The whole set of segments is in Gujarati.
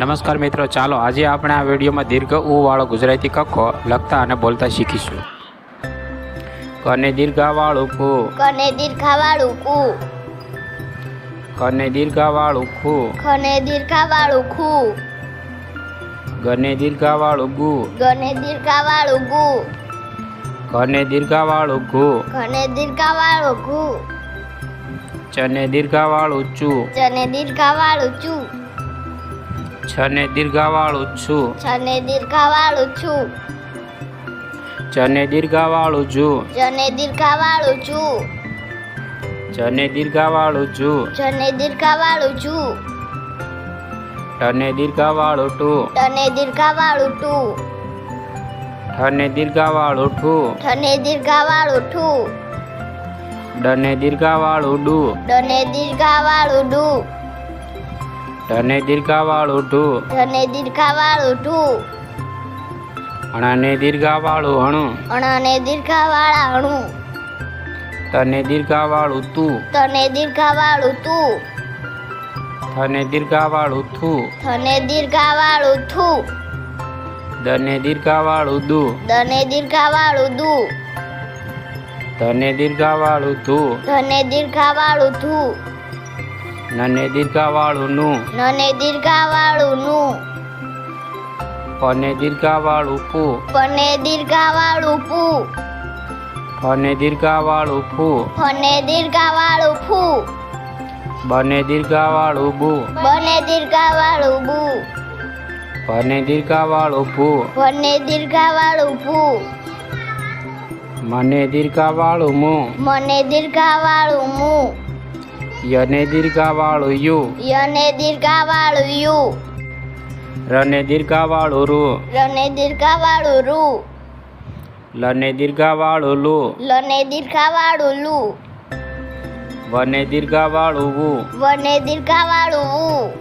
નમસ્કાર મિત્રો ચાલો આજે આપણે આ વિડીયોમાં દીર્ઘ ઉ વાળો ગુજરાતી કક્કો લખતા અને બોલતા શીખીશું. કને દીર્ઘાવાળું કુ. કને દીર્ઘાવાળું કુ. કને દીર્ઘાવાળું ખુ ખને દીર્ઘાવાળું ખુ ગને દીર્ઘાવાળું ગુ. ગને દીર્ઘાવાળું ગુ. ઘને દીર્ઘાવાળું ઘુ ઘને દીર્ઘાવાળું ઘુ ચને દીર્ઘાવાળું ચુ. ચને દીર્ઘાવાળું ચુ. છને દીર્ઘાવાળું છું. છને દીર્ઘાવાળું છું. છને દીર્ઘાવાળું છું. જને દીર્ઘાવાળું છું. જને દીર્ઘાવાળું છું. જને દીર્ઘાવાળું છું. ટને દીર્ઘાવાળું ટુ ટને દીર્ઘાવાળું ટુ ઠને દીર્ઘાવાળું ઠુ. ઠને દીર્ઘાવાળું ઠુ. ડને દીર્ઘાવાળું ડુ. ડને દીર્ઘાવાળું ડુ. ઢને દીર્ઘાવાળું ઢું ધને દીર્ઘાવાળું ઢું અણાને દીર્ઘાવાળું હણું. અણાને દીર્ઘાવાળા અણુ તને દીર્ઘાવાળું તું. તને દીર્ઘાવાળું તું. થને દીર્ઘાવાળું થું થને દીર્ઘાવાળું થું દને દીર્ઘાવાળું દુ. દને દીર્ઘાવાળું દુ. ધને દીર્ઘાવાળું ધુ ધને દીર્ઘાવાળું ધુ. નને દીર્ઘાવાળું નું નને દીર્ઘાવાળું નું પને દીર્ઘાવાળું પુ પને દીર્ઘાવાળું પુ ફને દીર્ઘાવાળું ફુ. ફને દીર્ઘાવાળું ફુ. બને દીર્ઘાવાળું બુ. બને દીર્ઘાવાળું બુ. ફને દીર્ઘાવાળું ફુ. ફને દીર્ઘાવાળું ફુ. મને દીર્ઘાવાળું મુ. મને દીર્ઘાવાળું મુ. યને દીર્ઘાવાળું યુ. યને દીર્ઘાવાળું યુ. રને દીર્ઘાવાળું રૂ. રને દીર્ઘાવાળું રૂ. લને દીર્ઘાવાળું લુ. લને દીર્ઘાવાળું લુ. વને દીર્ઘાવાળું વુ. વને દીર્ઘાવાળું વુ.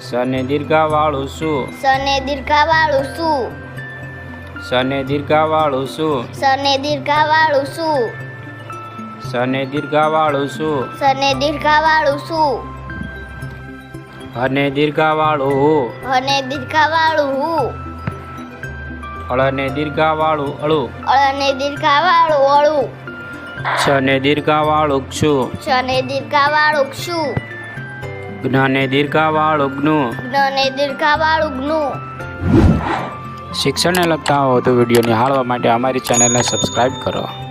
સને દીર્ઘાવાળું સુ. સને દીર્ઘાવાળું સુ. સને દીર્ઘાવાળું સુ. સને દીર્ઘાવાળું સુ. સને દીર્ઘાવાળું છું. સને દીર્ઘાવાળું છું. હને દીર્ઘાવાળું હુ. દીર્ઘાવાળું હુ. અળને દીર્ઘાવાળું અળું. અળને દીર્ઘાવાળું અળું. છને દીર્ઘાવાળું ક્ષુ છને દીર્ઘાવાળું ક્ષુ જ્ઞાને દીર્ઘાવાળું જ્ઞુ. જ્ઞાને દીર્ઘાવાળું જ્ઞુ. શિક્ષણને લગતા વધુ વીડિયો નિહાળવા માટે અમારી ચેનલને સબસ્ક્રાઇબ કરો.